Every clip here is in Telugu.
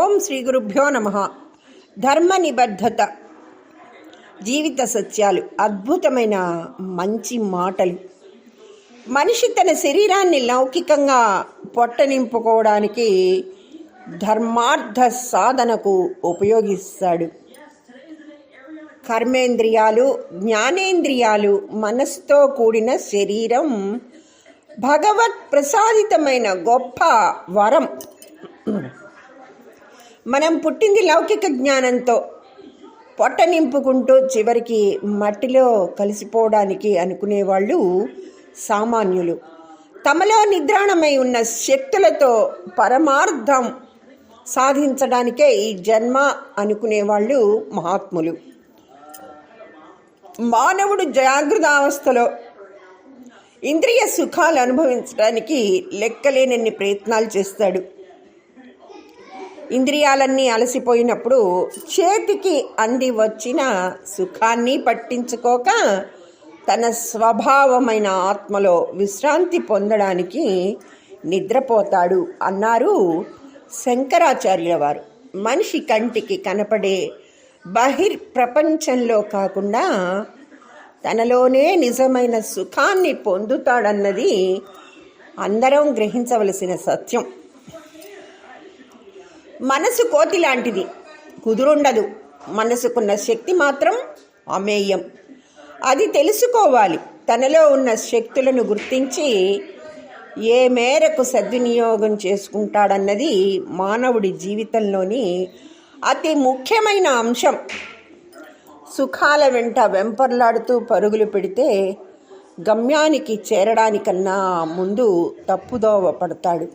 ఓం శ్రీ గురుభ్యో నమ. ధర్మ నిబద్ధత. జీవిత సత్యాలు అద్భుతమైన మంచి మాటలు. మనిషి తన శరీరాన్ని లౌకికంగా పొట్టనింపుకోవడానికి ధర్మార్థ సాధనకు ఉపయోగిస్తాడు. కర్మేంద్రియాలు జ్ఞానేంద్రియాలు మనస్సుతో కూడిన శరీరం భగవత్ ప్రసాదితమైన గొప్ప వరం. మనం పుట్టింది లౌకిక జ్ఞానంతో పొట్ట నింపుకుంటూ చివరికి మట్టిలో కలిసిపోవడానికి అనుకునేవాళ్ళు సామాన్యులు. తమలో నిద్రాణమై ఉన్న శక్తులతో పరమార్థం సాధించడానికే ఈ జన్మ అనుకునేవాళ్ళు మహాత్ములు. మానవుడు జాగ్రత్తావస్థలో ఇంద్రియ సుఖాలు అనుభవించడానికి లెక్కలేనన్ని ప్రయత్నాలు చేస్తాడు. ఇంద్రియాలన్నీ అలసిపోయినప్పుడు చేతికి అంది వచ్చిన సుఖాన్ని పట్టించుకోక తన స్వభావమైన ఆత్మలో విశ్రాంతి పొందడానికి నిద్రపోతాడు అన్నారు శంకరాచార్యుల వారు. మనిషి కంటికి కనపడే బహిర్ ప్రపంచంలో కాకుండా తనలోనే నిజమైన సుఖాన్ని పొందుతాడన్నది అందరం గ్రహించవలసిన సత్యం. మనసు కోతి లాంటిది. కుదురుండదు. మనసుకున్న శక్తి మాత్రం అమేయం. అది తెలుసుకోవాలి. తనలో ఉన్న శక్తులను గుర్తించి ఏ మేరకు సద్వినియోగం చేసుకుంటాడన్నది మానవుడి జీవితంలోని అతి ముఖ్యమైన అంశం. సుఖాల వెంట వెంపర్లాడుతూ పరుగులు పెడితే గమ్యానికి చేరడానికన్నా ముందు తప్పుదోవ పడతాడు.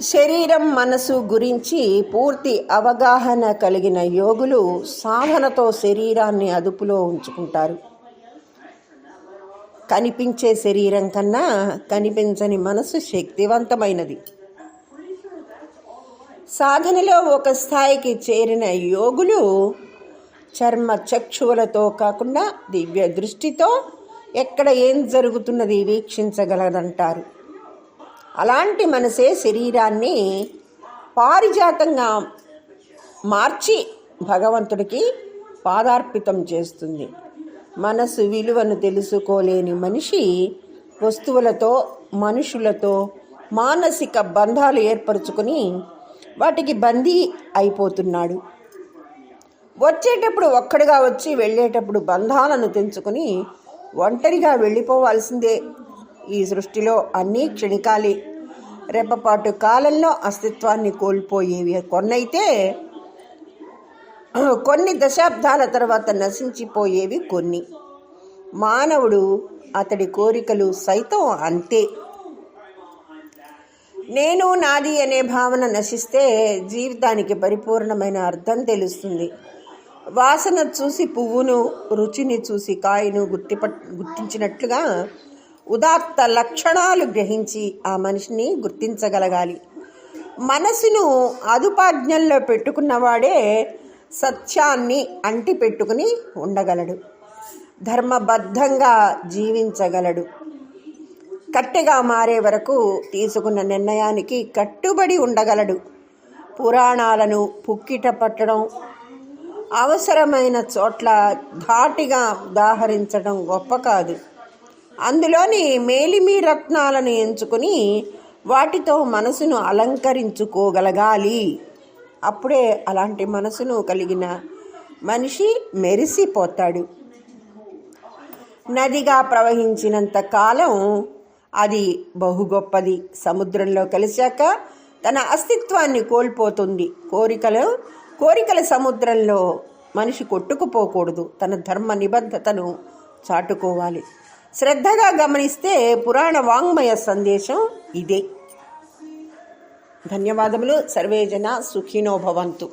శరీరం మనసు గురించి పూర్తి అవగాహన కలిగిన యోగులు సాధనతో శరీరాన్ని అదుపులో ఉంచుకుంటారు. కనిపించే శరీరం కన్నా కనిపించని మనసు శక్తివంతమైనది. సాధనలో ఒక స్థాయికి చేరిన యోగులు చర్మ చక్షువులతో కాకుండా దివ్య దృష్టితో ఎక్కడ ఏం జరుగుతున్నది వీక్షించగలదంటారు అలాంటి మనసే శరీరాన్ని పారిజాతంగా మార్చి భగవంతుడికి పాదార్పితం చేస్తుంది. మనసు విలువను తెలుసుకోలేని మనిషి వస్తువులతో మనుషులతో మానసిక బంధాలు ఏర్పరచుకొని వాటికి బందీ అయిపోతున్నాడు. వచ్చేటప్పుడు ఒక్కడిగా వచ్చి వెళ్ళేటప్పుడు బంధాలను తెంచుకొని ఒంటరిగా వెళ్ళిపోవాల్సిందే. ఈ సృష్టిలో అన్నీ క్షణికాలి. రెప్పపాటు కాలంలో అస్తిత్వాన్ని కోల్పోయేవి కొన్నైతే కొన్ని దశాబ్దాల తర్వాత నశించిపోయేవి కొన్ని. మానవుడు అతడి కోరికలు సైతం అంతే. నేను నాది అనే భావన నశిస్తే జీవితానికి పరిపూర్ణమైన అర్థం తెలుస్తుంది. వాసన చూసి పువ్వును రుచిని చూసి కాయను గుర్తిప గుర్తించినట్లుగా ఉదాత్త లక్షణాలు గ్రహించి ఆ మనిషిని గుర్తించగలగాలి. మనసును అదుపాజ్ఞల్లో పెట్టుకున్నవాడే సత్యాన్ని అంటి పెట్టుకుని ఉండగలడు. ధర్మబద్ధంగా జీవించగలడు. కట్టెగా మారే వరకు తీసుకున్న నిర్ణయానికి కట్టుబడి ఉండగలడు. పురాణాలను పుక్కిట పట్టడం అవసరమైన చోట్ల ధాటిగా ఉదాహరించడం గొప్ప కాదు. అందులోని మేలిమి రత్నాలను ఎంచుకొని వాటితో మనసును అలంకరించుకోగలగాలి. అప్పుడే అలాంటి మనసును కలిగిన మనిషి మెరిసిపోతాడు. నదిగా ప్రవహించినంత కాలం అది బహు గొప్పది సముద్రంలో కలిశాక తన అస్తిత్వాన్ని కోల్పోతుంది. కోరికలు కోరికల సముద్రంలో మనిషి కొట్టుకుపోకూడదు. తన ధర్మ నిబద్ధతను చాటుకోవాలి. శ్రద్ధగా గమనిస్తే పురాణ వాంగ్మయ సందేశం ఇదే. ధన్యవాదములు. సర్వేజన సుఖినో భవంతు.